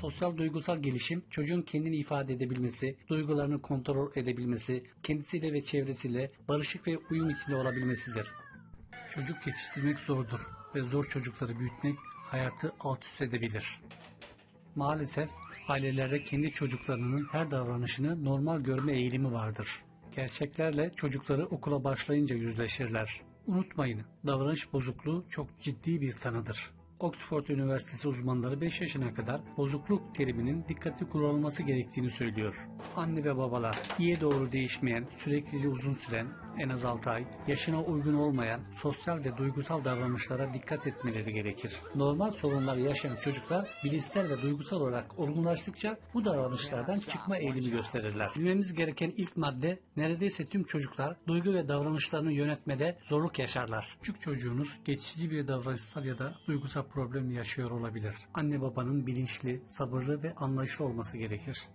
Sosyal duygusal gelişim çocuğun kendini ifade edebilmesi, duygularını kontrol edebilmesi, kendisiyle ve çevresiyle barışık ve uyum içinde olabilmesidir. Çocuk yetiştirmek zordur ve zor çocukları büyütmek hayatı alt üst edebilir. Maalesef ailelerde kendi çocuklarının her davranışını normal görme eğilimi vardır. Gerçeklerle çocukları okula başlayınca yüzleşirler. Unutmayın, davranış bozukluğu çok ciddi bir tanıdır. Oxford Üniversitesi uzmanları 5 yaşına kadar bozukluk teriminin dikkatli kullanılması gerektiğini söylüyor. Anne ve babalar iyiye doğru değişmeyen, sürekliliği uzun süren, en az 6 ay, yaşına uygun olmayan sosyal ve duygusal davranışlara dikkat etmeleri gerekir. Normal sorunlar yaşayan çocuklar bilişsel ve duygusal olarak olgunlaştıkça bu davranışlardan çıkma eğilimi gösterirler. Bilmemiz gereken ilk madde neredeyse tüm çocuklar duygu ve davranışlarını yönetmede zorluk yaşarlar. Küçük çocuğunuz geçici bir davranışsal ya da duygusal problem yaşıyor olabilir. Anne babanın bilinçli, sabırlı ve anlayışlı olması gerekir.